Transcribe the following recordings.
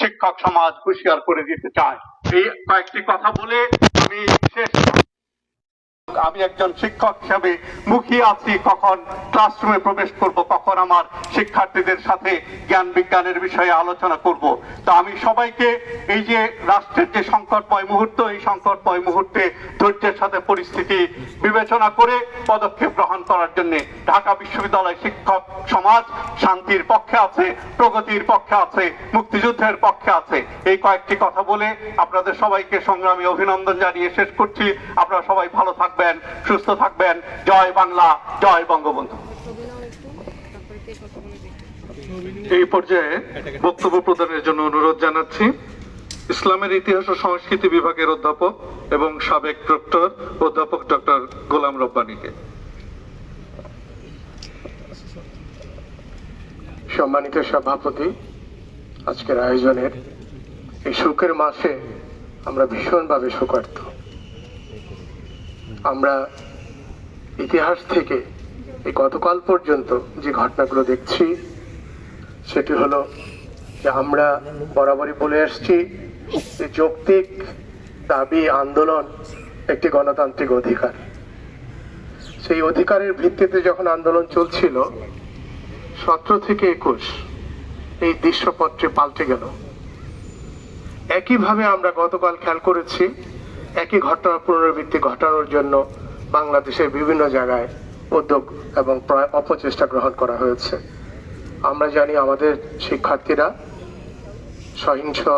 শিক্ষক সমাজ হুঁশিয়ার করে দিতে চায়। এই কয়েকটি কথা বলে আমি শেষ আমি একজন শিক্ষক হিসাবে মুখিয়ে আছি, কখন ক্লাসরুমে প্রবেশ করব কখন আমার শিক্ষার্থীদের সাথে জ্ঞান বিজ্ঞানের বিষয়ে আলোচনা করব। তো আমি সবাইকে এই যে রাষ্ট্রের যে সংকটময় মুহূর্ত, এই সংকটময় মুহূর্তে ধৈর্যের সাথে পরিস্থিতি বিবেচনা করে পদক্ষেপ গ্রহণ করার জন্য ঢাকা বিশ্ববিদ্যালয় শিক্ষক সমাজ শান্তির পক্ষে আছে, প্রগতির পক্ষে আছে, মুক্তিযুদ্ধের পক্ষে আছে। এই কয়েকটি কথা বলে আপনাদের সবাইকে সংগ্রামী অভিনন্দন জানিয়ে শেষ করছি। আপনারা সবাই ভালো থাকবেন। সুস্থ থাকবেন। জয় বাংলা, জয় বঙ্গবন্ধু। এই পর্যায়ে বক্তব্য প্রদানের জন্য অনুরোধ জানাচ্ছি। ইসলামের ইতিহাস ও সংস্কৃতি বিভাগের অধ্যাপক এবং সাবেক প্রক্টর অধ্যাপক ডক্টর গোলাম রব্বানীকে। সম্মানিত সভাপতি, আজকের আয়োজনের এই শোকের মাসে আমরা ভীষণভাবে শোকার্ত আমরা ইতিহাস থেকে এই গতকাল পর্যন্ত যে ঘটনাগুলো দেখছি, সেটি হলো যে আমরা বরাবরই বলে আসছি যে যৌক্তিক দাবি, আন্দোলন একটি গণতান্ত্রিক অধিকার। সেই অধিকারের ভিত্তিতে যখন আন্দোলন চলছিল, সতেরো থেকে একুশ এই দৃশ্যপত্রে পাল্টে গেল। একইভাবে আমরা গতকাল খেয়াল করেছি একই ঘটনার পুনরাবৃত্তি ঘটানোর জন্য বাংলাদেশের বিভিন্ন জায়গায় উদ্যোগ এবং প্রায় অপচেষ্টা গ্রহণ করা হয়েছে। আমরা জানি আমাদের শিক্ষার্থীরা সহিংস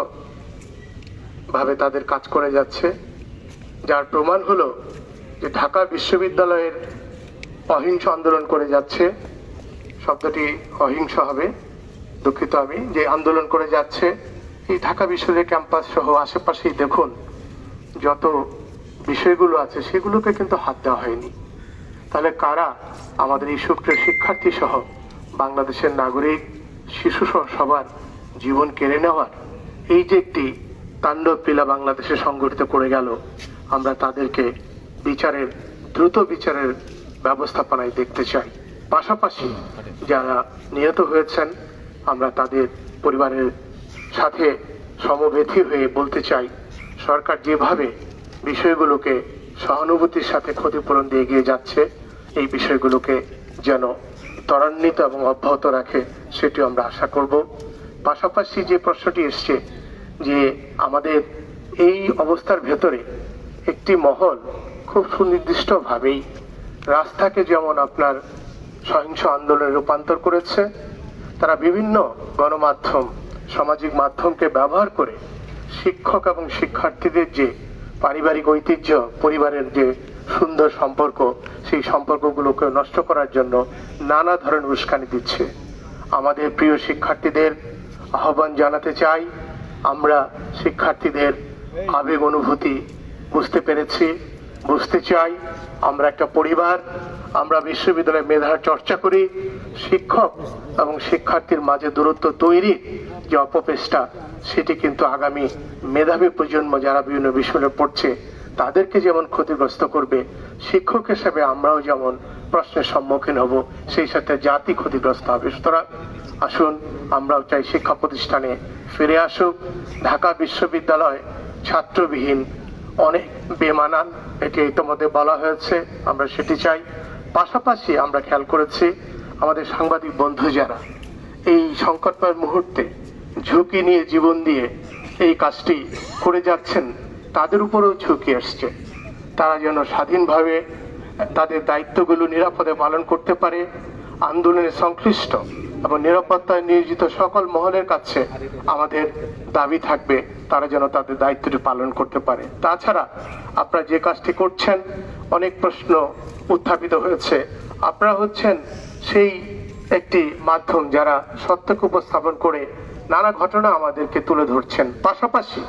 ভাবে তাদের কাজ করে যাচ্ছে। যার প্রমাণ হলো যে ঢাকা বিশ্ববিদ্যালয়ের অহিংস আন্দোলন করে যাচ্ছে। শব্দটি অহিংস হবে, দুঃখিত আমি। যে আন্দোলন করে যাচ্ছে, এই ঢাকা বিশ্ববিদ্যালয় ক্যাম্পাস সহ আশেপাশেই দেখুন যত বিষয়গুলো আছে, সেগুলোকে কিন্তু হাত দেওয়া হয়নি। তাহলে কারা আমাদের এই সুপ্রিয় শিক্ষার্থী সহ বাংলাদেশের নাগরিক শিশু সহ সবার জীবন কেড়ে নেওয়ার এই যে একটি তাণ্ডব পিলা বাংলাদেশে সংগঠিত করে গেল, আমরা তাদেরকে বিচারের, দ্রুত বিচারের ব্যবস্থাপনায় দেখতে চাই। পাশাপাশি যারা নিহত হয়েছেন, আমরা তাদের পরিবারের সাথে সমবেথী হয়ে বলতে চাই সরকার যেভাবে বিষয়গুলোকে সহানুভূতির সাথে ক্ষতিপূরণ দিয়ে এগিয়ে যাচ্ছে, এই বিষয়গুলোকে যেন ত্বরান্বিত এবং অব্যাহত রাখে সেটি আমরা আশা করব। পাশাপাশি যে প্রশ্নটি এসছে যে আমাদের এই অবস্থার ভেতরে একটি মহল খুব সুনির্দিষ্টভাবেই রাস্তাকে যেমন আপনার সহিংস আন্দোলনে রূপান্তর করেছে, তারা বিভিন্ন গণমাধ্যম, সামাজিক মাধ্যমকে ব্যবহার করে শিক্ষক এবং শিক্ষার্থীদের যে পারিবারিক ঐতিহ্য, পরিবারের যে সুন্দর সম্পর্ক, সেই সম্পর্কগুলোকে নষ্ট করার জন্য নানা ধরনের উস্কানি দিচ্ছে। আমাদের প্রিয় শিক্ষার্থীদের আহ্বান জানাতে চাই, আমরা শিক্ষার্থীদের আবেগ অনুভূতি বুঝতে পেরেছি, বুঝতে চাই, আমরা একটা পরিবার, আমরা বিশ্ববিদ্যালয়ে মেধার চর্চা করি, শিক্ষক এবং শিক্ষার্থীর মাঝে দূরত্ব তৈরি যে অপচেষ্টা সেটি কিন্তু আগামী মেধাবী প্রজন্ম যারা বিভিন্ন বিষয়ে পড়ছে, তাদেরকে যেমন ক্ষতিগ্রস্ত করবে, শিক্ষক হিসেবে আমরাও যেমন প্রশ্নের সম্মুখীন হব, সেই সাথে জাতি ক্ষতিগ্রস্ত হবে। সুতরাং আসুন, আমরাও চাই শিক্ষা প্রতিষ্ঠানে ফিরে আসুক। ঢাকা বিশ্ববিদ্যালয় ছাত্রবিহীন অনেক বেমানান, এটি ইতিমধ্যে বলা হয়েছে, আমরা সেটি চাই। পাশাপাশি আমরা খেয়াল করেছি, আমাদের সাংবাদিক বন্ধু যারা, এই সংকটময় মুহূর্তে ঝুঁকি নিয়ে জীবন দিয়ে এই কাজটি করে যাচ্ছেন, তাদের উপরেও ঝুঁকি আসছে। তারা যেন স্বাধীনভাবে তাদের দায়িত্বগুলো নিরাপদে পালন করতে পারে, আন্দোলনে সংশ্লিষ্ট এবং নিরাপত্তায় নিয়োজিত সকল মহলের কাছে আমাদের দাবি থাকবে, তারা যেন তাদের দায়িত্বটি পালন করতে পারে। তাছাড়া আপনারা যে কাজটি করছেন, অনেক প্রশ্ন উত্থাপিত হয়েছে। আপনারা হচ্ছেন সেই একটি মাধ্যম যারা সত্যকে উপস্থাপন করে নানা ঘটনা আমাদেরকে তুলে ধরছেন। পাশাপাশি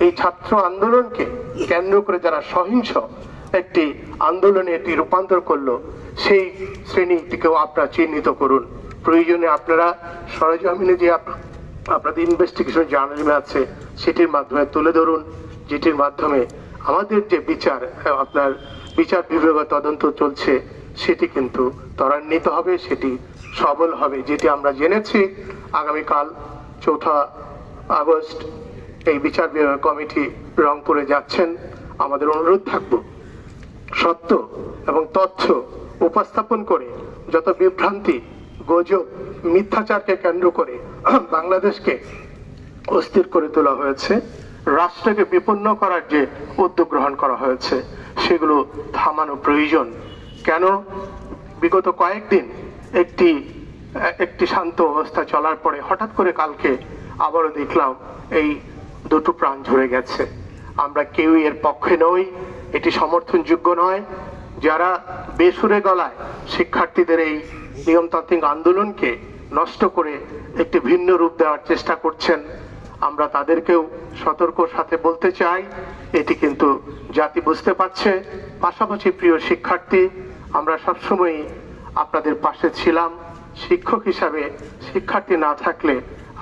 এই ছাত্র আন্দোলনকে কেন্দ্র করে যারা সহিংস একটি আন্দোলনে এটি রূপান্তর করল, সেই শ্রেণীটিকেও আপনারা চিহ্নিত করুন। প্রয়োজনে আপনারা সরজমিনে যে আপ- আপনাদের ইনভেস্টিগেশন জার্নালিজম আছে, সেটির মাধ্যমে তুলে ধরুন, যেটির মাধ্যমে আমাদের যে বিচার আপনার বিচার বিভাগের তদন্ত চলছে, সেটি কিন্তু ত্বরান্বিত হবে, সেটি সবল হবে, যেটি আমরা জেনেছি। আগামীকাল চৌঠা আগস্ট এই বিচার কমিটি রংপুরে যাচ্ছেন। আমাদের অনুরোধ থাকব। সত্য এবং তথ্য উপস্থাপন করে যত বিভ্রান্তি, গুজব, মিথ্যাচারকে কেন্দ্র করে বাংলাদেশকে অস্থির করে তোলা হয়েছে, রাষ্ট্রকে বিপন্ন করার যে উদ্যোগ গ্রহণ করা হয়েছে, সেগুলো থামানো প্রয়োজন। কেন? বিগত কয়েকদিন একটি একটি শান্ত অবস্থা চলার পরে হঠাৎ করে কালকে আবারও দেখলাম এই দুটো প্রাণ ঝরে গেছে। আমরা কেউই এর পক্ষে নই, এটি সমর্থনযোগ্য নয়। যারা বেসুরে গলায় শিক্ষার্থীদের এই নিয়মতান্ত্রিক আন্দোলনকে নষ্ট করে একটি ভিন্ন রূপ দেওয়ার চেষ্টা করছেন, আমরা তাদেরকেও সতর্ক সাথে বলতে চাই, এটি কিন্তু জাতি বুঝতে পারছে। পাশাপাশি প্রিয় শিক্ষার্থী, আমরা সবসময় আপনাদের পাশে ছিলাম। শিক্ষক হিসাবে শিক্ষার্থী না থাকলে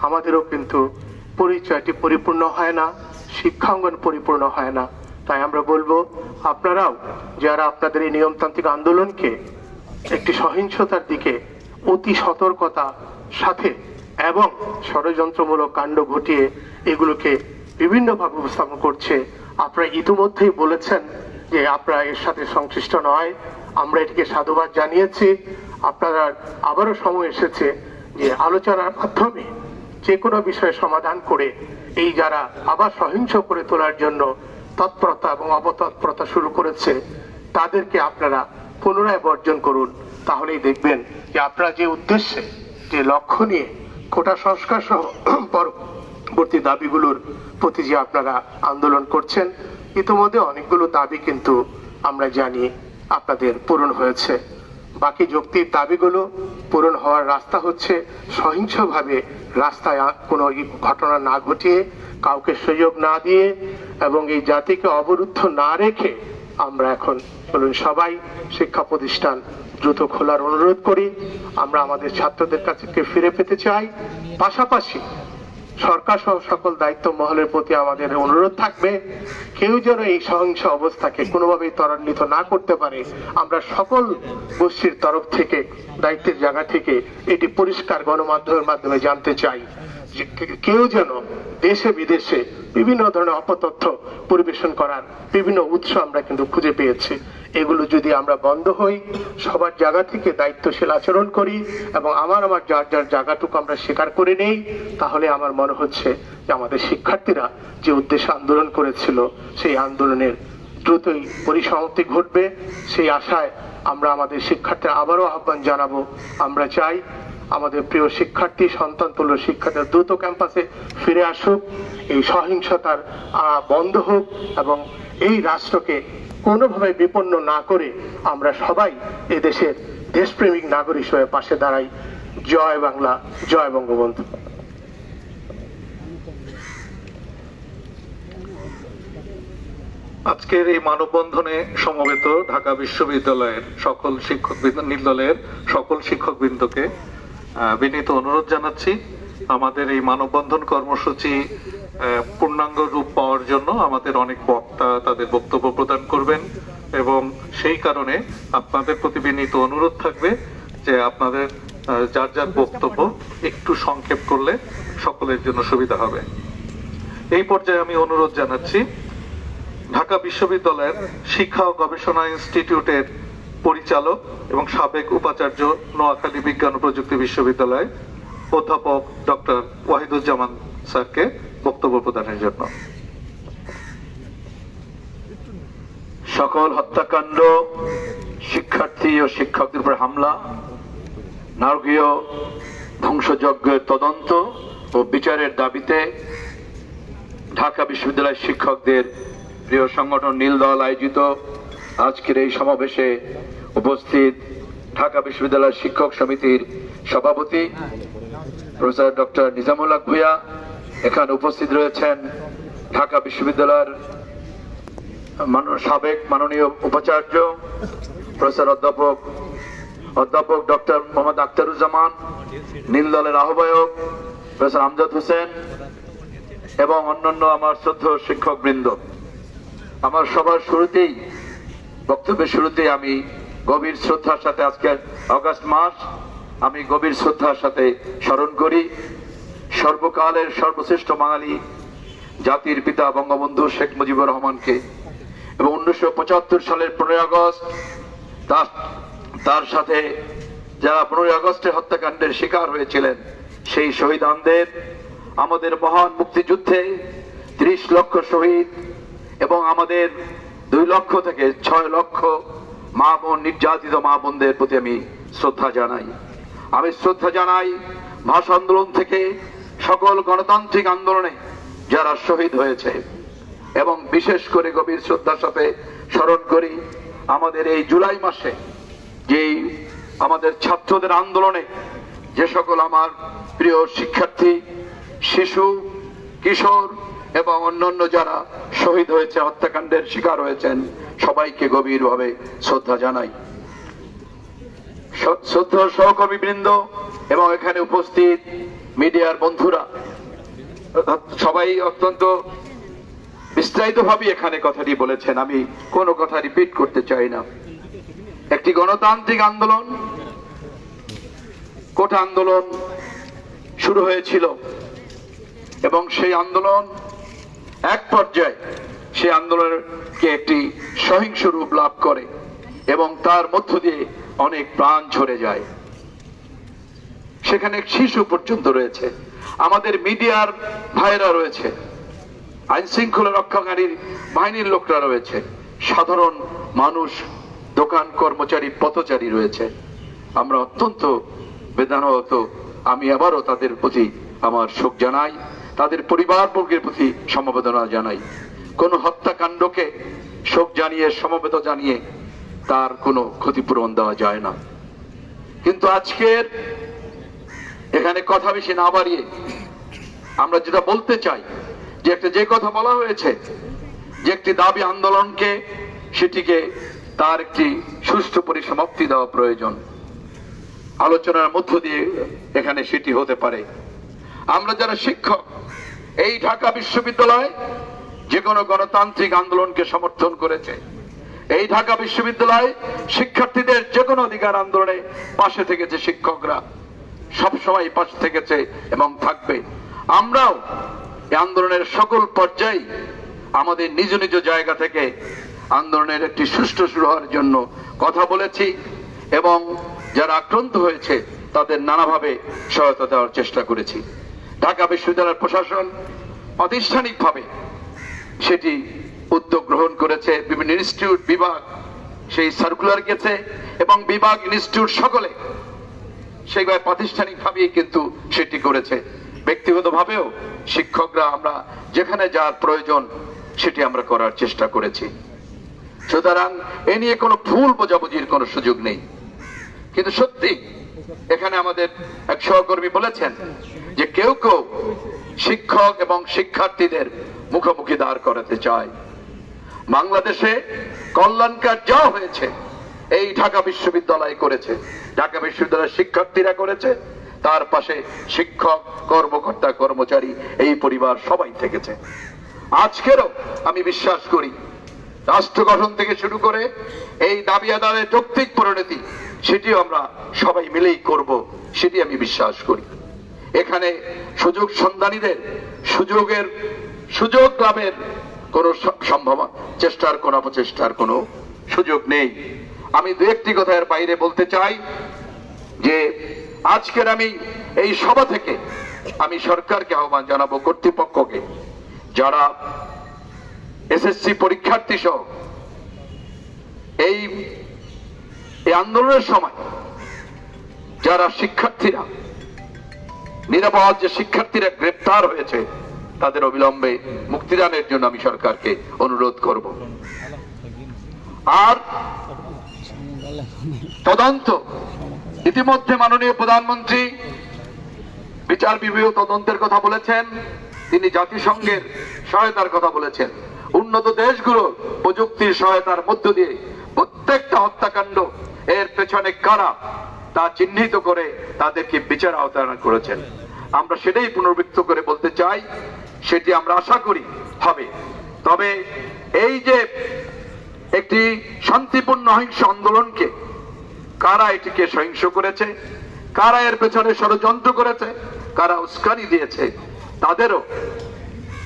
আমাদেরও কিন্তু পরিচয়টি পরিপূর্ণ হয় না, শিক্ষাঙ্গন পরিপূর্ণ হয় না। তাই আমরা বলব, আপনারাও যারা আপনাদের এই নিয়মতান্ত্রিক আন্দোলনকে একটি সহিংসতার দিকে অতি সতর্কতা সাথে এবং ষড়যন্ত্রমূলক কাণ্ড ঘটিয়ে এগুলোকে বিভিন্নভাবে উপস্থাপন করছে, আপনারা ইতিমধ্যেই বলেছেন যে আপনারা এর সাথে সংশ্লিষ্ট নয়। আমরা এটিকে সাধুবাদ জানিয়েছি। আপনারা আবারও সময় এসেছে যে আলোচনার মাধ্যমে যে কোনো বিষয়ে সমাধান করে এই যারা আবার সহিংস করে তোলার জন্য তৎপরতা এবং অবতৎপরতা শুরু করেছে, তাদেরকে আপনারা পুনরায় বর্জন করুন। তাহলেই দেখবেন যে আপনারা যে উদ্দেশ্যে, যে লক্ষ্য নিয়ে কোটা সংস্কার সহ পরবর্তী দাবিগুলোর প্রতি যে আপনারা আন্দোলন করছেন, ইতিমধ্যে অনেকগুলো দাবি কিন্তু আমরা জানি আপনাদের পূরণ হয়েছে। বাকি যুক্তির দাবিগুলো পূরণ হওয়ার রাস্তা হচ্ছে সহিংসভাবে রাস্তায় কোনো ঘটনা না ঘটিয়ে, কাউকে সুযোগ না দিয়ে এবং এই জাতিকে অবরুদ্ধ না রেখে আমরা এখন বলুন সবাই শিক্ষা প্রতিষ্ঠান দ্রুত খোলার অনুরোধ করি। আমরা আমাদের ছাত্রদের কাছে ফিরে পেতে চাই। পাশাপাশি সরকার সহ সকল দায়িত্ব মহলের প্রতি আমাদের অনুরোধ থাকবে, কেউ যেন এই সহিংস অবস্থাকে কোনোভাবেই ত্বরান্বিত না করতে পারে। আমরা সকল গোষ্ঠীর তরফ থেকে, দায়িত্বের জায়গা থেকে এটি পরিষ্কার গণমাধ্যমের মাধ্যমে জানতে চাই কেউ যেন দেশে, বিদেশে বিভিন্ন ধরনের অপতথ্য পরিবেশন করার বিভিন্ন উৎস আমরা কিন্তু খুঁজে পেয়েছি। এগুলো যদি আমরা বন্ধ হই, সবার জায়গা থেকে দায়িত্বশীল আচরণ করি এবং আমার আমার যার যার জায়গাটুকু আমরা স্বীকার করে নেই, তাহলে আমার মনে হচ্ছে যে আমাদের শিক্ষার্থীরা যে উদ্দেশ্যে আন্দোলন করেছিল, সেই আন্দোলনের দ্রুতই পরিসমাপ্তি ঘটবে। সেই আশায় আমরা আমাদের শিক্ষার্থীরা আবারও আহ্বান জানাব, আমরা চাই আমাদের প্রিয় শিক্ষার্থী, সন্তান তুল্য শিক্ষার্থীরা দ্রুত ক্যাম্পাসে ফিরে আসুক, এই সহিংসতার বন্ধ হোক এবং এই রাষ্ট্রকে কোনোভাবে বিপন্ন না করে আমরা সবাই এদেশের দেশপ্রেমিক নাগরিক হিসেবে পাশে দাঁড়াই। জয় বাংলা, জয় বঙ্গবন্ধু। আজকের এই মানববন্ধনে সমবেত ঢাকা বিশ্ববিদ্যালয়ের সকল শিক্ষক দলের সকল শিক্ষকবৃন্দকে বিনীত অনুরোধ জানাচ্ছি। আমাদের এই মানববন্ধন কর্মসূচি পূর্ণাঙ্গ রূপ পাওয়ার জন্য আমাদের অনেক বক্তা তাদের বক্তব্য প্রদান করবেন এবং সেই কারণে আপনাদের প্রতি বিনীত অনুরোধ থাকবে যে আপনাদের যার যার বক্তব্য একটু সংক্ষেপ করলে সকলের জন্য সুবিধা হবে। এই পর্যায়ে আমি অনুরোধ জানাচ্ছি, ঢাকা বিশ্ববিদ্যালয়ের শিক্ষা ও গবেষণা ইনস্টিটিউটের পরিচালক এবং সাবেক উপাচার্য নোয়াখালী বিজ্ঞান ও প্রযুক্তি বিশ্ববিদ্যালয় অধ্যাপক ডক্টর ওয়াহিদুজ্জামান স্যারকে বক্তব্য প্রদানের জন্য। সকল হত্যাকাণ্ড, শিক্ষার্থী ও শিক্ষকদের উপর হামলা, নারকীয় ধ্বংসযজ্ঞের তদন্ত ও বিচারের দাবিতে ঢাকা বিশ্ববিদ্যালয়ের শিক্ষকদের প্রিয় সংগঠন নীল দল আয়োজিত আজকের এই সমাবেশে উপস্থিত ঢাকা বিশ্ববিদ্যালয়ের শিক্ষক সমিতির সভাপতি প্রফেসর ডক্টর নিজামুল হক এখানে উপস্থিত রয়েছেন ঢাকা বিশ্ববিদ্যালয়ের সাবেক মাননীয় উপাচার্য, প্রফেসর অধ্যাপক অধ্যাপক ডক্টর মোহাম্মদ আখতারুজ্জামান, নীল দলের আহ্বায়ক, প্রফেসর আমজাদ হোসেন এবং অন্যান্য আমার শ্রদ্ধ শিক্ষক বৃন্দ আমার সবার শুরুতেই, বক্তব্যের শুরুতেই আমি গভীর শ্রদ্ধার সাথে আজকে অগাস্ট মাস আমি গভীর শ্রদ্ধার সাথে স্মরণ করি, সর্বকালের সর্বশ্রেষ্ঠ বাঙালি জাতির পিতা বঙ্গবন্ধু শেখ মুজিবুর রহমানকে এবং উনিশশো পঁচাত্তর সালের পনেরোই আগস্ট তার তার সাথে যারা পনেরোই আগস্টের হত্যাকাণ্ডের শিকার হয়েছিলেন, সেই শহীদানদের, আমাদের মহান মুক্তিযুদ্ধে ত্রিশ লক্ষ শহীদ এবং আমাদের দুই লক্ষ থেকে ছয় লক্ষ মা বোন নির্যাতিত মা বোনদের প্রতি আমি শ্রদ্ধা জানাই। আমি শ্রদ্ধা জানাই ভাষা আন্দোলন থেকে সকল গণতান্ত্রিক আন্দোলনে যারা শহীদ হয়েছে। এবং বিশেষ করে গভীর শ্রদ্ধার সাথে স্মরণ করি, আমাদের এই জুলাই মাসে যেই আমাদের ছাত্রদের আন্দোলনে যে সকল আমার প্রিয় শিক্ষার্থী, শিশু, কিশোর এবং অন্যান্য যারা শহীদ হয়েছে, হত্যাকাণ্ডের শিকার হয়েছেন, সবাইকে গভীরভাবে শ্রদ্ধা জানাই। শ্রদ্ধা সহকর্মী বৃন্দ এবং এখানে উপস্থিত মিডিয়ার বন্ধুরা। সবাই অত্যন্ত বিস্তারিত ভাবে এখানে কথাটি বলেছেন। আমি কোনো কথা রিপিট করতে চাই না। একটি গণতান্ত্রিক আন্দোলন, কোটা আন্দোলন শুরু হয়েছিল এবং সেই আন্দোলন এক পর্যায়ে সেই আন্দোলনকে একটি সহিংস রূপ লাভ করে এবং তার মধ্য দিয়ে অনেক প্রাণ ঝরে যায়। সেখানে শিশু পর্যন্ত রয়েছে। আমাদের মিডিয়ার ভাইরা রয়েছে। আইন শৃঙ্খলা রক্ষাকারীর বাহিনীর লোকরা রয়েছে। সাধারণ মানুষ, দোকান কর্মচারী, পথচারী রয়েছে। আমরা অত্যন্ত বেদনাহত। আমি আবারও তাদের প্রতি আমার শোক জানাই, তাদের পরিবারবর্গের প্রতি সমবেদনা জানাই। কোন হত্যাকাণ্ডকে শোক জানিয়ে সমবেত জানিয়ে তার কোনো ক্ষতিপূরণ দেওয়া যায় না। কিন্তু আজকের এখানে কথা বেশি না বাড়িয়ে আমরা যেটা বলতে চাই, যে একটা যে কথা বলা হয়েছে, যে একটি দাবি আন্দোলনকে, সেটিকে তার একটি সুষ্ঠু পরিসমাপ্তি দেওয়া প্রয়োজন। আলোচনার মধ্য দিয়ে এখানে সেটি হতে পারে। আমরা যারা শিক্ষক, এই ঢাকা বিশ্ববিদ্যালয় যে কোনো গণতান্ত্রিক আন্দোলনকে সমর্থন করেছে এই ঢাকা বিশ্ববিদ্যালয় শিক্ষার্থীদের যে কোনো অধিকার আন্দোলনে পাশে থেকেছে শিক্ষকরা। সবসময় পাশে থেকেছে এবং থাকবে। আমরাও এই আন্দোলনের সকল পর্যায়ে আমাদের নিজ নিজ জায়গা থেকে আন্দোলনের একটি সুষ্ঠু শুরু হওয়ার জন্য কথা বলেছি এবং যারা আক্রান্ত হয়েছে তাদের নানাভাবে সহায়তা দেওয়ার চেষ্টা করেছি। ঢাকা বিশ্ববিদ্যালয়ের প্রশাসন প্রাতিষ্ঠানিকভাবে সেটি উদ্যোগ গ্রহণ করেছে বিভিন্ন ইনস্টিটিউট, বিভাগ। সেই সার্কুলার গেছে এবং বিভাগ, ইনস্টিটিউট সকলে সেইভাবে প্রাতিষ্ঠানিকভাবেই কিন্তু সেটি করেছে। ব্যক্তিগতভাবেও শিক্ষকরা আমরা যেখানে যার প্রয়োজন সেটি আমরা করার চেষ্টা করেছি। সুতরাং এ নিয়ে কোনো ভুল বোঝাবুঝির কোনো সুযোগ নেই। কিন্তু সত্যি এখানে আমাদের এক সহকর্মী বলেছেন যে কেউ কেউ শিক্ষক এবং শিক্ষার্থীদের মুখোমুখি দাঁড় করাতে চায়। বাংলাদেশে কল্যাণকার যা হয়েছে। এই ঢাকা বিশ্ববিদ্যালয় করেছে। ঢাকা বিশ্ববিদ্যালয়ের শিক্ষার্থীরা করেছে। তার পাশে শিক্ষক, কর্মকর্তা, কর্মচারী এই পরিবার সবাই থেকেছে। আজকেরও আমি বিশ্বাস করি, রাষ্ট্র গঠন থেকে শুরু করে এই দাবি আদায়ের যৌক্তিক পরিণতি, সেটিও আমরা সবাই মিলেই করব, সেটি আমি বিশ্বাস করি। এখানে সুযোগ সন্ধানীদের সুযোগের সুযোগ লাভের কোন সম্ভব চেষ্টার কোন অপচেষ্টার কোনো সুযোগ নেই। আমি দু একটি কথা এর বাইরে বলতে চাই যে, আজকের আমি এই সভা থেকে আমি সরকারকে আহ্বান জানাব কর্তৃপক্ষকে, যারা এসএসসি পরীক্ষার্থী সহ এই আন্দোলনের সময় যারা শিক্ষার্থীরা, নিরাপদ যে শিক্ষার্থীরা গ্রেপ্তার হয়েছে তাদের অবিলম্বে মুক্তিদানের জন্য আমি সরকারকে অনুরোধ করব। আর তদন্ত। ইতিমধ্যে মাননীয় প্রধানমন্ত্রী বিচার বিভাগীয় তদন্তের কথা বলেছেন, তিনি জাতিসংঘের সহায়তার কথা বলেছেন। উন্নত দেশগুলো প্রযুক্তির সহায়তার মধ্য দিয়ে প্রত্যেকটা হত্যাকাণ্ড এর পেছনে কারা তা চিহ্নিত করে তাদেরকে বিচার আওতায়ন করেছেন। আমরা সেটাই পুনর্বৃত্ত করে বলতে চাই সেটি আমরা আশা করি হবে। তবে এই যে একটি শান্তিপূর্ণ অহিংস আন্দোলনকে কারা এটিকে সহিংস করেছে, কারা এর পেছনে ষড়যন্ত্র করেছে, কারা উস্কানি দিয়েছে, তাদেরও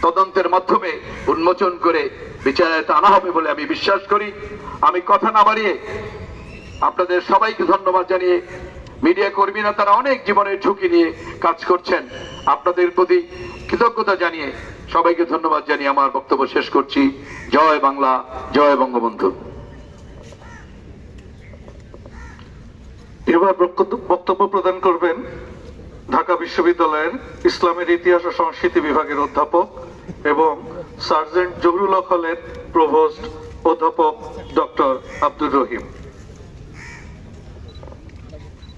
তদন্তের মাধ্যমে উন্মোচন করে বিচারে আনা হবে বলে আমি বিশ্বাস করি। আমি কথা না বাড়িয়ে আপনাদের সবাইকে ধন্যবাদ জানিয়ে মিডিয়া কর্মীরা তারা অনেক জীবনের ঝুঁকি নিয়ে কাজ করছেন। আপনাদের প্রতি কৃতজ্ঞতা জানিয়ে সবাইকে ধন্যবাদ জানিয়ে আমার বক্তব্য শেষ করছি। জয় বাংলা, জয় বঙ্গবন্ধু। এবার বক্তব্য- প্রদান করবেন ঢাকা বিশ্ববিদ্যালয়ের ইসলামের ইতিহাস ও সংস্কৃতি বিভাগের অধ্যাপক এবং সার্জেন্ট জহুরুল হলের প্রভোস্ট অধ্যাপক ডক্টর আব্দুর রহিম।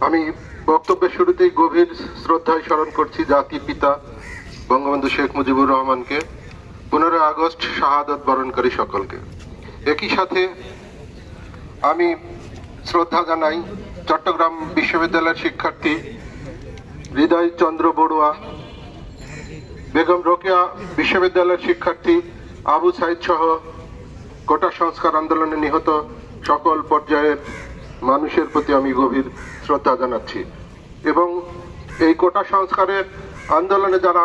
আমি বক্তব্যের শুরুতেই গভীর শ্রদ্ধায় স্মরণ করছি জাতির পিতা বঙ্গবন্ধু শেখ মুজিবুর রহমানকে, পনেরোই আগস্ট শাহাদত বরণকারী সকলকে। একই সাথে আমি শ্রদ্ধা জানাই চট্টগ্রাম বিশ্ববিদ্যালয়ের শিক্ষার্থী হৃদয় চন্দ্র বড়ুয়া, বেগম রোকেয়া বিশ্ববিদ্যালয়ের শিক্ষার্থী আবু সাইদ সহ কোটা সংস্কার আন্দোলনে নিহত সকল পর্যায়ের মানুষের প্রতি আমি গভীর শ্রদ্ধা জানাচ্ছি। এবং এই কোটা সংস্কারের আন্দোলনে যারা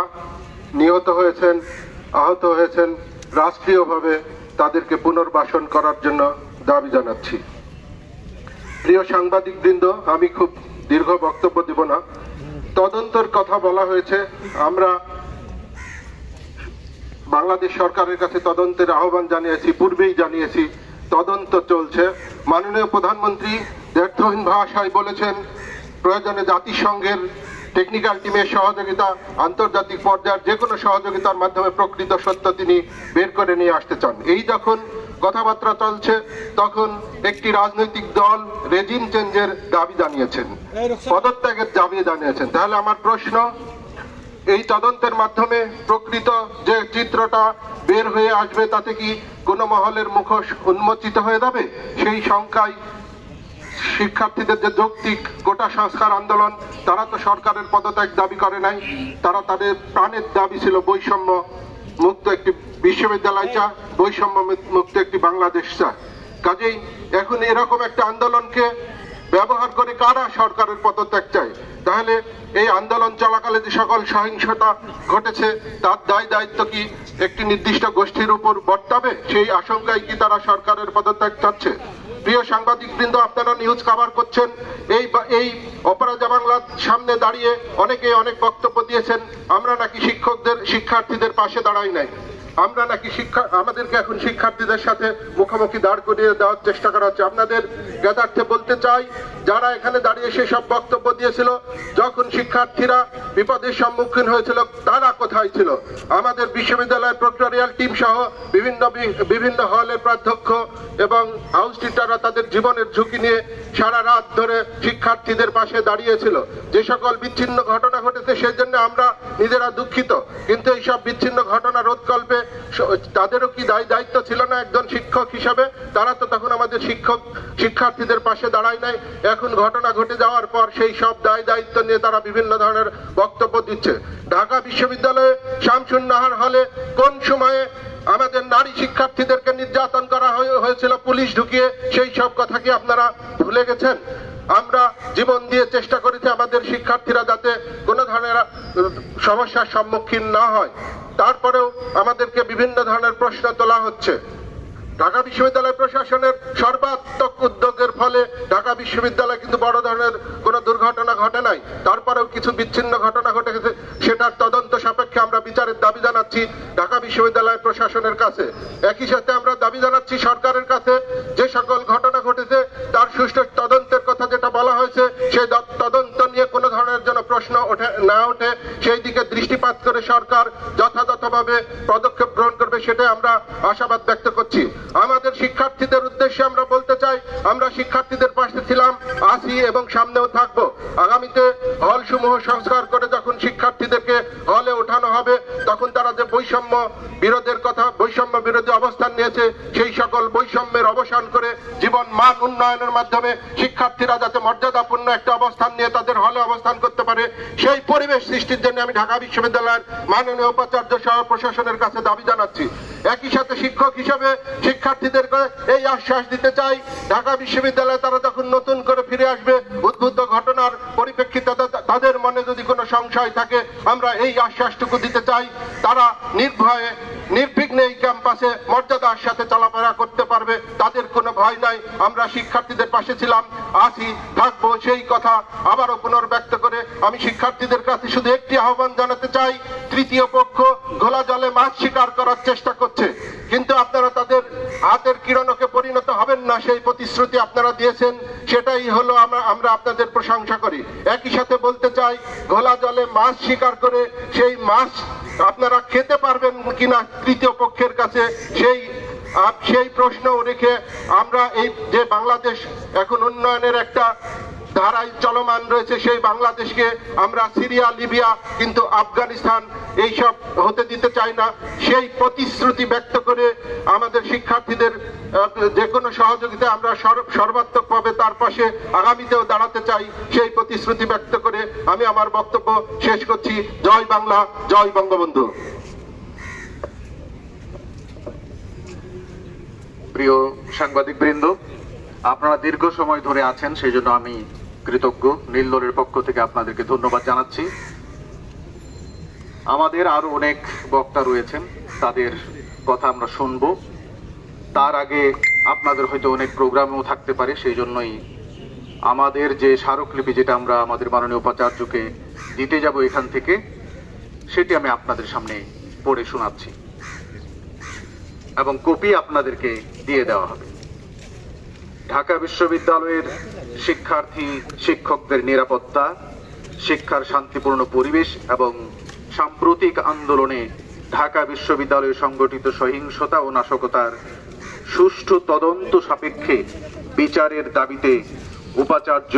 নিহত হয়েছেন, আহত হয়েছেন, রাষ্ট্রীয়ভাবে তাদেরকে পুনর্বাসন করার জন্য দাবি জানাচ্ছি। প্রিয় সাংবাদিক বৃন্দ আমি খুব দীর্ঘ বক্তব্য দিব না। তদন্তর কথা বলা হয়েছে। আমরা বাংলাদেশ সরকারের কাছে তদন্তের আহ্বান জানিয়েছি, পূর্বেই জানিয়েছি তদন্ত চলছে। মাননীয় প্রধানমন্ত্রী দ্ব্যর্থহীন ভাষায় বলেছেন প্রয়োজনে জাতিসংঘের টেকনিক্যাল টিমের সহযোগিতা আন্তর্জাতিক পর্যায়ের যে কোনো সহযোগিতার মাধ্যমে প্রকৃত সত্য তিনি বের করে নিয়ে আসতে চান। এই যখন কথাবার্তা চলছে তখন একটি রাজনৈতিক দল রেজিম চেঞ্জের দাবি জানিয়েছেন পদত্যাগের দাবি জানিয়েছেন। তাহলে আমার প্রশ্ন এই তদন্তের মাধ্যমে প্রকৃত যে চিত্রটা বের হয়ে আসবে, তাতে কি কোনো মহলের মুখোশ উন্মোচিত হয়ে যাবে? সেই শঙ্কায় শিক্ষার্থীদের যে যৌক্তিক গোটা সংস্কার আন্দোলন, তারা তো সরকারের পদত্যাগ দাবি করে নাই। তারা তাদের প্রাণের দাবি ছিল বৈষম্য মুক্ত একটি বিশ্ববিদ্যালয় চা, বৈষম্য মুক্ত একটি বাংলাদেশ চা। কাজেই এখন এরকম একটা আন্দোলনকে ব্যবহার করে কারা সরকারের পদত্যাগ চায়? তাহলে এই আন্দোলন চলাকালে যে সকল সহিংসতা ঘটেছে, তার দায় দায়িত্ব কি একটি নির্দিষ্ট গোষ্ঠীর উপর বর্তাবে? সেই আশঙ্কায় কি তারা সরকারের পদত্যাগ চাচ্ছে? প্রিয় সাংবাদিক বৃন্দ আপনারা নিউজ কভার করছেন। এই এই অপরাজা বাংলার সামনে দাঁড়িয়ে অনেকে অনেক বক্তব্য দিয়েছেন। আমরা নাকি শিক্ষকদের, শিক্ষার্থীদের পাশে দাঁড়াই নাই। আমরা নাকি শিক্ষা আমাদেরকে এখন শিক্ষার্থীদের সাথে মুখোমুখি দাঁড় করিয়ে দেওয়ার চেষ্টা করা হচ্ছে। আপনাদের জ্ঞাতার্থে বলতে চাই যারা এখানে দাঁড়িয়ে সেসব বক্তব্য দিয়েছিল, যখন শিক্ষার্থীরা বিপদের সম্মুখীন হয়েছিল, তারা কোথায় ছিল? আমাদের বিশ্ববিদ্যালয়ের প্রক্টোরিয়াল টিম সহ বিভিন্ন বিভিন্ন হলের প্রাধ্যক্ষ এবং হাউস টিচাররা তাদের জীবনের ঝুঁকি নিয়ে সারা রাত ধরে শিক্ষার্থীদের পাশে দাঁড়িয়েছিল। যে সকল বিচ্ছিন্ন ঘটনা ঘটেছে, সেজন্য আমরা নিজেরা দুঃখিত। কিন্তু এইসব বিচ্ছিন্ন ঘটনা রোধকল্পে তাদেরও কি দায়, দায়িত্ব ছিল না একজন শিক্ষক হিসাবে? তারা তো তখন আমাদের শিক্ষক, শিক্ষার্থীদের পাশে দাঁড়ায় নাই। এখন ঘটনা ঘটে যাওয়ার পর সেই সব দায় দায়িত্ব নিয়ে তারা বিভিন্ন ধরনের বক্তব্য দিচ্ছে। ঢাকা বিশ্ববিদ্যালয়ে শামসুন নাহার হলে কোন সময়ে আমাদের নারী শিক্ষার্থীদেরকে নির্যাতন করা হয়ে- হয়েছিল, পুলিশ ঢুকিয়ে সেই সব কথা কি আপনারা ভুলে গেছেন? আমরা জীবন দিয়ে চেষ্টা করেছি আমাদের শিক্ষার্থীরা যাতে কোনো ধরনের সমস্যার সম্মুখীন না হয়। তারপরেও আমাদেরকে বিভিন্ন ধরনের প্রশ্ন তোলা হচ্ছে। ঢাকা বিশ্ববিদ্যালয় প্রশাসনের সর্বাত্মক উদ্যোগের ফলে ঢাকা বিশ্ববিদ্যালয় কিন্তু বড় ধরনের কোনো দুর্ঘটনা ঘটে নাই। তারপরেও কিছু বিচ্ছিন্ন ঘটনা ঘটে গেছে, সেটার তদন্ত সাপেক্ষে আমরা বিচারের দাবি জানাচ্ছি ঢাকা বিশ্ববিদ্যালয় প্রশাসনের কাছে। একই সাথে আমরা দাবি জানাচ্ছি সরকারের কাছে যে সকল ঘটনা ঘটেছে, তার সুষ্ঠু তদন্তের কথা যেটা বলা হয়েছে, সেই তদন্ত নিয়ে কোনো ধরনের যেন প্রশ্ন ওঠে, না ওঠে, সেই দিকে দৃষ্টিপাত করে সরকার যথাযথভাবে পদক্ষেপ গ্রহণ করবে, সেটাই আমরা আশাবাদ ব্যক্ত করছি। আমাদের শিক্ষার্থীদের উদ্দেশ্যে আমরা বলতে চাই, আমরা শিক্ষার্থীদের পাশে ছিলাম আছি এবং সামনেও থাকব। আগামীতে হল সমূহ সংস্কার করে যখন শিক্ষার্থীদেরকে হলে ওঠানো হবে, তখন তারা যে বৈষম্য বিরোধের কথা, বৈষম্য বিরোধী অবস্থান নিয়েছে, সেই সকল বৈষম্যের অবসান করে জীবন মান উন্নয়নের মাধ্যমে শিক্ষার্থীরা যাতে মর্যাদাপূর্ণ একটা অবস্থান নিয়ে তাদের হলে অবস্থান করতে পারে, সেই পরিবেশ সৃষ্টির জন্য আমি ঢাকা বিশ্ববিদ্যালয়ের মাননীয় উপাচার্য সহ প্রশাসনের কাছে দাবি জানাচ্ছি। একই সাথে শিক্ষক হিসেবে শিক্ষার্থীদেরকে এই আশ্বাস দিতে চাই। ঢাকা বিশ্ববিদ্যালয়ে তারা যখন নতুন করে ফিরে আসবে উদ্বুদ্ধ ঘটনার পরিপ্রেক্ষিতে তাদের মনে যদি কোনো সংশয় থাকে, আমরা এই আশ্বাসটুকু দিতে চাই। তারা নির্ভয়ে, নির্বিঘ্নে এই ক্যাম্পাসে মর্যাদার সাথে চলাফেরা করতে পারবে। তাদের কোনো ভয় নাই। আমরা শিক্ষার্থীদের পাশে ছিলাম, আছি, থাকব। সেই কথা আবারও পুনর্ব্যক্ত করে আমি শিক্ষার্থীদের কাছে শুধু একটি আহ্বান জানাতে চাই, তৃতীয় পক্ষ ঘোলা জলে মাছ শিকার করার চেষ্টা করছে। হাতের কিরণকে পরিণত হবেন না সেই প্রতিশ্রুতি আপনারা দিয়েছেন, সেটাই হলো আমরা আমরা আপনাদের প্রশংসা করি। একই সাথে বলতে চাই, ঘোলা জলে মাছ শিকার করে সেই মাছ আপনারা খেতে পারবেন কিনা তৃতীয় পক্ষের কাছে, সেই সেই প্রশ্ন রেখে আমরা এই যে বাংলাদেশ এখন উন্নয়নের একটা ধারায় চলমান রয়েছে সেই বাংলাদেশকে। আমরা সিরিয়া, লিবিয়া, কিন্তু আফগানিস্তান এইসব হতে দিতে চাই না। সেই প্রতিশ্রুতি ব্যক্ত করে আমাদের শিক্ষার্থীদের যে কোনো সহযোগিতা আমরা সর- সর্বাত্মকভাবে তার পাশে আগামীতেও দাঁড়াতে চাই, সেই প্রতিশ্রুতি ব্যক্ত করে আমি আমার বক্তব্য শেষ করছি। জয় বাংলা, জয় বঙ্গবন্ধু। প্রিয় সাংবাদিক বৃন্দ আপনারা দীর্ঘ সময় ধরে আছেন, সেই জন্য আমি কৃতজ্ঞ। নীলদলের পক্ষ থেকে আপনাদেরকে ধন্যবাদ জানাচ্ছি। আমাদের আরও অনেক বক্তা রয়েছেন, তাদের কথা আমরা শুনব। তার আগে আপনাদের হয়তো অনেক প্রোগ্রামও থাকতে পারে, সেই জন্যই আমাদের যে স্মারকলিপি যেটা আমরা আমাদের মাননীয় উপাচার্যকে দিতে যাব এখান থেকে, সেটি আমি আপনাদের সামনে পড়ে শোনাচ্ছি। এবং কপি আপনাদেরকে দিয়ে দেওয়া হবে। ঢাকা বিশ্ববিদ্যালয়ের শিক্ষার্থী, শিক্ষকদের নিরাপত্তা, শিক্ষার শান্তিপূর্ণ পরিবেশ এবং সাম্প্রতিক আন্দোলনে ঢাকা বিশ্ববিদ্যালয়ে সংগঠিত সহিংসতা ও নাশকতার সুষ্ঠু তদন্ত সাপেক্ষে বিচারের দাবিতে উপাচার্য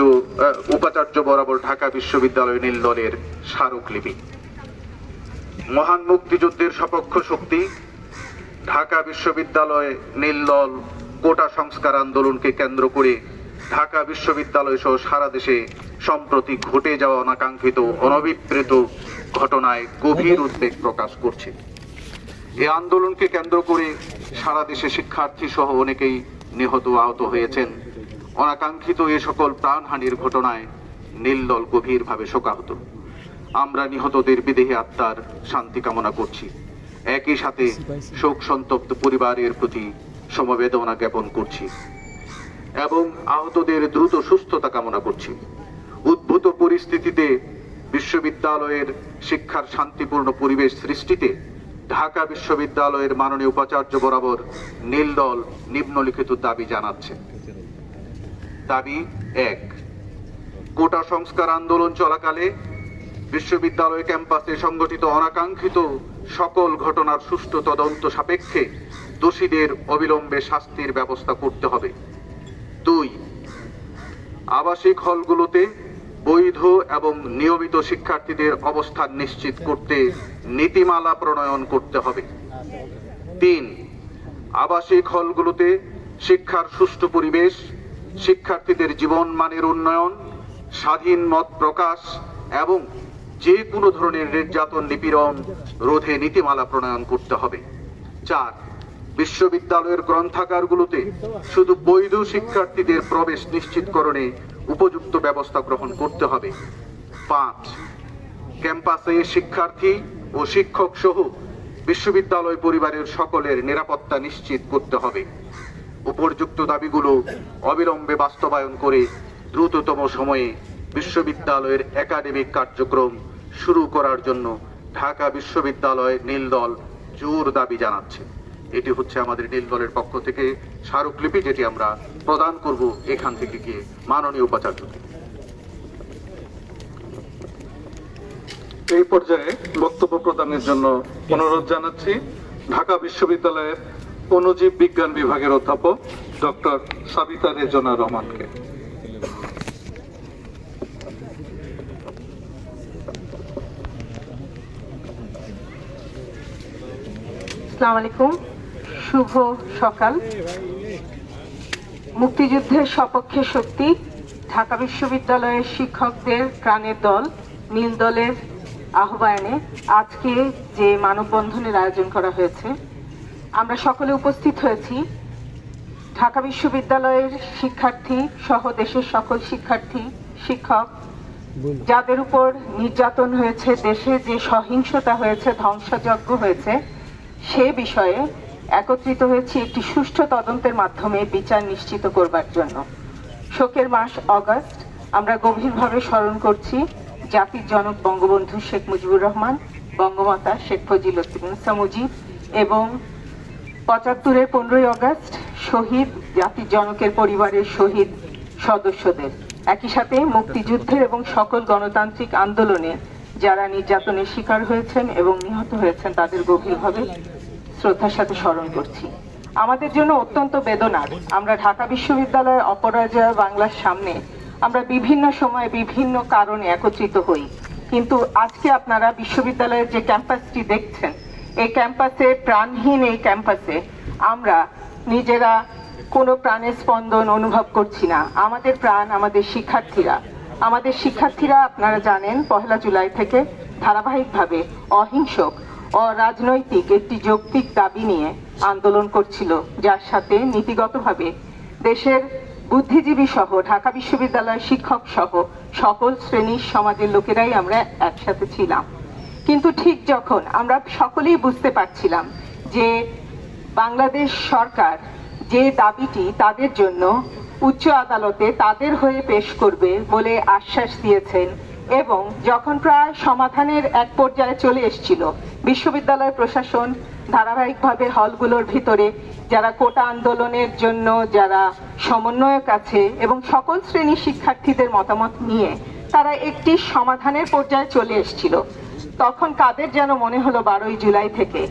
উপাচার্য বরাবর ঢাকা বিশ্ববিদ্যালয় নীলদলের স্মারকলিপি। মহান মুক্তিযুদ্ধের সপক্ষ শক্তি, ঢাকা বিশ্ববিদ্যালয়ে নীলদল কোটা সংস্কার আন্দোলনকে কেন্দ্র করে ঢাকা বিশ্ববিদ্যালয় সহ সারা দেশে সম্প্রতি ঘটে যাওয়া অনাকাঙ্ক্ষিত অনভিপ্রেত ঘটনায় গভীর উদ্বেগ প্রকাশ করছে। এই আন্দোলনকে কেন্দ্র করে সারা দেশে শিক্ষার্থী সহ অনেকেই নিহত আহত হয়েছেন। অনাকাঙ্ক্ষিত এ সকল প্রাণহানির ঘটনায় নীলদল গভীরভাবে শোকাহত। আমরা নিহতদের বিদেহী আত্মার শান্তি কামনা করছি। একই সাথে শোক সন্তপ্ত পরিবারের প্রতি সমবেদনা জ্ঞাপন করছি এবং আহতদের দ্রুত সুস্থতা কামনা করছি। উদ্ভূত পরিস্থিতিতে বিশ্ববিদ্যালয়ের শিক্ষার শান্তিপূর্ণ পরিবেশ সৃষ্টিতে ঢাকা বিশ্ববিদ্যালয়ের মাননীয় উপাচার্য বরাবর নীলদল নিম্নলিখিত দাবি জানাচ্ছে। দাবি এক, কোটা সংস্কার আন্দোলন চলাকালে বিশ্ববিদ্যালয় ক্যাম্পাসে সংগঠিত অনাকাঙ্ক্ষিত সকল ঘটনার সুষ্ঠু তদন্ত সাপেক্ষে দোষীদের অবিলম্বে শাস্তির ব্যবস্থা করতে হবে। দুই, আবাসিক হলগুলোতে বৈধ এবং নিয়মিত শিক্ষার্থীদের অবস্থান নিশ্চিত করতে নীতিমালা প্রণয়ন করতে হবে। তিন, আবাসিক হলগুলোতে শিক্ষার সুষ্ঠু পরিবেশ, শিক্ষার্থীদের জীবন মানের উন্নয়ন, স্বাধীন মত প্রকাশ এবং যে কোনো ধরনের নির্যাতন নিপীড়ন রোধে নীতিমালা প্রণয়ন করতে হবে। চার বিশ্ববিদ্যালয়ের গ্রন্থাগারগুলোতে শুধু বৈধ শিক্ষার্থীদের প্রবেশ নিশ্চিতকরণে উপযুক্ত ব্যবস্থা গ্রহণ করতে হবে। পাঁচ, ক্যাম্পাসে শিক্ষার্থী ও শিক্ষক সহ বিশ্ববিদ্যালয় পরিবারের সকলের নিরাপত্তা নিশ্চিত করতে হবে। উপর্যুক্ত দাবিগুলো অবিলম্বে বাস্তবায়ন করে দ্রুততম সময়ে বিশ্ববিদ্যালয়ের একাডেমিক কার্যক্রম শুরু করার জন্য ঢাকা বিশ্ববিদ্যালয় নীলদল জোর দাবি জানাচ্ছে। এটি হচ্ছে আমাদের নীলদলের পক্ষ থেকে স্মারকলিপি যেটি আমরা প্রদান করব এখান থেকে গিয়ে। মাননীয় উপাচার্যকে এই পর্যায়ে বক্তব্য প্রদানের জন্য অনুরোধ জানাচ্ছি ঢাকা বিশ্ববিদ্যালয়ের অণুজীব বিজ্ঞান বিভাগের অধ্যাপক ডক্টর সাবিতা রেজনা রহমানকে। আসসালামু আলাইকুম। শুভ সকাল। মুক্তিযুদ্ধের সপক্ষে শক্তি, ঢাকা বিশ্ববিদ্যালয়ের শিক্ষকদের প্রাণের দল, নীল দলের আহ্বায়নে আজকে যে মানববন্ধনের আয়োজন করা হয়েছে। আমরা সকলে উপস্থিত হয়েছি। ঢাকা বিশ্ববিদ্যালয়ের শিক্ষার্থী সহ দেশের সকল শিক্ষার্থী, শিক্ষক, যাদের উপর নির্যাতন হয়েছে, দেশে যে সহিংসতা হয়েছে, ধ্বংসযজ্ঞ হয়েছে, সে বিষয়ে একত্রিত হয়েছি একটি সুষ্ঠু তদন্তের মাধ্যমে বিচার নিশ্চিত করবার জন্য। শোকের মাস অগাস্ট। আমরা গভীরভাবে স্মরণ করছি জাতির জনক বঙ্গবন্ধু শেখ মুজিবুর রহমান, বঙ্গমাতা শেখ ফজিলুদ্দিন মুজিব এবং পঁচাত্তরের পনেরোই আগস্ট শহীদ, জাতির জনকের পরিবারের শহীদ সদস্যদের। একই সাথে মুক্তিযুদ্ধের এবং সকল গণতান্ত্রিক আন্দোলনে যারা নির্যাতনের শিকার হয়েছেন এবং নিহত হয়েছেন তাদের গভীরভাবে শ্রদ্ধার সাথে স্মরণ করছি। আমাদের জন্য অত্যন্ত বেদনার আমরা ঢাকা বিশ্ববিদ্যালয়ের অপরাজয় বাংলার সামনে আমরা বিভিন্ন সময়ে বিভিন্ন কারণে একত্রিত হই। কিন্তু আজকে আপনারা বিশ্ববিদ্যালয়ের যে ক্যাম্পাসটি দেখছেন, এই ক্যাম্পাসে, প্রাণহীন এই ক্যাম্পাসে আমরা নিজেরা কোনো প্রাণের স্পন্দন অনুভব করছি না। আমাদের প্রাণ, আমাদের শিক্ষার্থীরা। আমাদের শিক্ষার্থীরা, আপনারা জানেন, পহেলা জুলাই থেকে ধারাবাহিকভাবে অহিংসক অরাজনৈতিক একটি যৌক্তিক দাবি নিয়ে আন্দোলন করছিল, যার সাথে নীতিগতভাবে দেশের বুদ্ধিজীবী সহ ঢাকা বিশ্ববিদ্যালয়ের শিক্ষক সহ সকল শ্রেণির সমাজের লোকেরাই আমরা একসাথে ছিলাম। কিন্তু ঠিক যখন আমরা সকলেই বুঝতে পারছিলাম যে বাংলাদেশ সরকার যে দাবিটি তাদের জন্য উচ্চ আদালতে তাদের হয়ে পেশ করবে বলে আশ্বাস দিয়েছেন এবং যখন প্রায় সমাধানের এক পর্যায়ে চলে এসেছিল বিশ্ববিদ্যালয় প্রশাসন ধারাবাহিকভাবে হলগুলোর ভিতরে যারা কোটা আন্দোলনের জন্য যারা সমন্বয়ক আছে এবং সকল শ্রেণির শিক্ষার্থীদের মতামত নিয়ে তারা একটি সমাধানের পর্যায়ে চলে এসেছিল। তখন কাদের যেন মনে হলো বারোই জুলাই থেকে।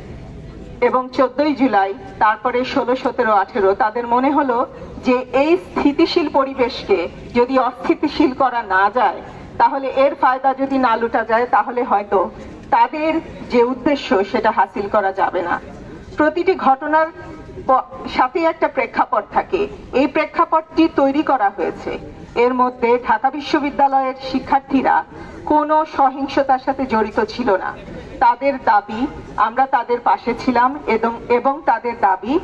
এবং চোদ্দই জুলাই, তারপরে ষোলো, সতেরো, আঠেরো, তাদের মনে হলো যে এই স্থিতিশীল পরিবেশকে যদি অস্থিতিশীল করা না যায় তাহলে এর ফায়দা যদি না লুটা যায়, তাহলে হয়তো তাদের যে উদ্দেশ্য সেটা হাসিল করা যাবে না। প্রতিটি ঘটনার সাথে একটা প্রেক্ষাপট থাকে। এই প্রেক্ষাপটটি তৈরি করা হয়েছে। এর মধ্যে ঢাকা বিশ্ববিদ্যালয়ের শিক্ষার্থীরা কোনো সহিংসতার সাথে জড়িত ছিল না। তাদের দাবি, আমরা তাদের পাশে ছিলাম এবং তাদের দাবি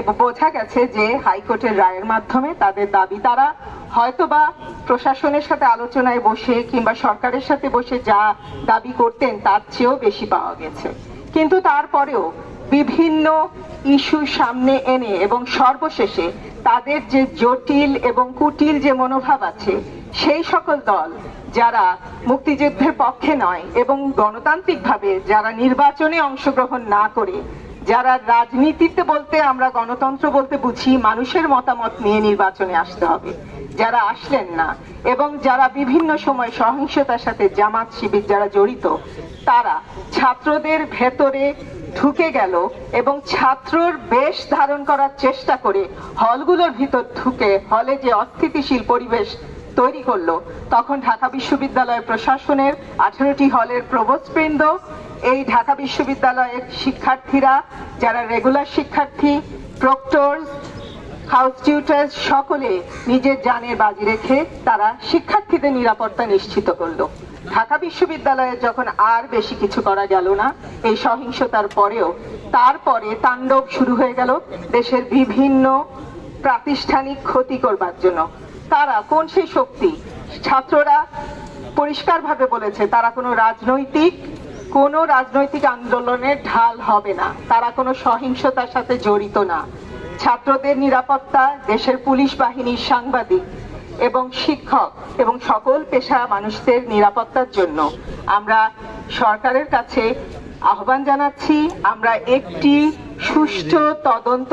বোঝা গেছে যে হাইকোর্টের রায়ের মাধ্যমে তাদের দাবি, তারা হয়তোবা প্রশাসনের সাথে আলোচনায় বসে কিংবা সরকারের সাথে বসে যা দাবি করতেন, তার চেয়েও বেশি পাওয়া গেছে। কিন্তু তারপরেও বিভিন্ন ইস্যু সামনে এনে এবং সর্বশেষে তাদের যে জটিল এবং কুটিল যে মনোভাব আছে, সেই সকল দল যারা মুক্তিযুদ্ধের পক্ষে নয় এবং গণতান্ত্রিকভাবে যারা নির্বাচনে অংশগ্রহণ না করে যারা রাজনীতিতে বলতে আমরা গণতন্ত্র বলতে বুঝি, মানুষের মতামত নিয়ে নির্বাচনে আসতে হবে। যারা আসলেন না, এবং যারা বিভিন্ন সময় সহিংসতার সাথে জামাত শিবির যারা জড়িত, তারা ছাত্রদের ভেতরে ঢুকে গেল এবং ছাত্রর বেশ ধারণ করার চেষ্টা করে হলগুলোর ভিতর ঢুকে হলে যে অস্থিতিশীল পরিবেশ তৈরি করল। তখন ঢাকা বিশ্ববিদ্যালয়ের প্রশাসনের আঠারোটি হলের প্রবোধবৃন্দ, এই ঢাকা বিশ্ববিদ্যালয়ের শিক্ষার্থীরা, যারা রেগুলার শিক্ষার্থী প্রক্টরস হাউস টিউটার্স সকলে নিজের জানের বাজি রেখে তারা শিক্ষার্থীদের নিরাপত্তা নিশ্চিত করল। ঢাকা বিশ্ববিদ্যালয়ে যখন আর বেশি কিছু করা গেল না, এই সহিংসতার পরেও তারপরে তাণ্ডব শুরু হয়ে গেল দেশের বিভিন্ন প্রাতিষ্ঠানিক ক্ষতি করবার জন্য। তারা কোন সেই শক্তি? ছাত্ররা পরিষ্কারভাবে বলেছে, তারা কোনো রাজনৈতিক কোনো রাজনৈতিক আন্দোলনের ঢাল হবে না। তারা কোনো সহিংসতার সাথে জড়িত না। ছাত্রদের নিরাপত্তা দেশের পুলিশ বাহিনীর সাংবাদিক এবং শিক্ষক এবং সকল পেশা মানুষদের নিরাপত্তার জন্য। আমরা সরকারের কাছে আহ্বান জানাচ্ছি, আমরা একটি সুষ্ঠু তদন্ত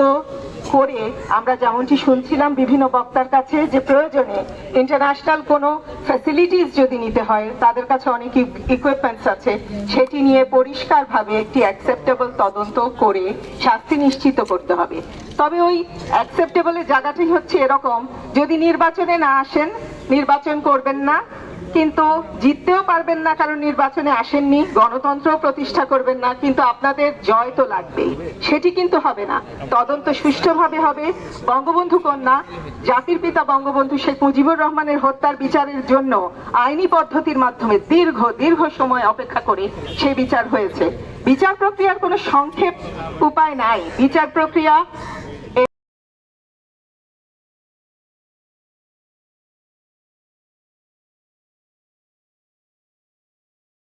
করে আমরা যেমনটি শুনছিলাম বিভিন্ন বক্তার কাছে যে প্রয়োজনে ইন্টারন্যাশনাল কোনো ফ্যাসিলিটিস যদি নিতে হয়, তাদের কাছে অনেক ইকুইপমেন্টস আছে, সেটি নিয়ে পরিষ্কারভাবে একটি অ্যাকসেপ্টেবল তদন্ত করে শাস্তি নিশ্চিত করতে হবে। তবে ওই অ্যাকসেপ্টেবলের জায়গাটাই হচ্ছে এরকম, যদি নির্বাচনে না আসেন, নির্বাচন করবেন না কিন্তু জিততেও পারবেন না, কারণ নির্বাচনে আসেননি গণতন্ত্র প্রতিষ্ঠা করবেন না, কিন্তু আপনাদের জয় তো লাগবেই। সেটি কিন্তু হবে না। তদন্ত সুষ্ঠুভাবে হবে। বঙ্গবন্ধু কন্যা, জাতির পিতা বঙ্গবন্ধু শেখ মুজিবুর রহমানের হত্যার বিচারের জন্য আইনি পদ্ধতির মাধ্যমে দীর্ঘ দীর্ঘ সময় অপেক্ষা করে সেই বিচার হয়েছে। বিচার প্রক্রিয়ার কোনো সংক্ষেপ উপায় নাই। বিচার প্রক্রিয়া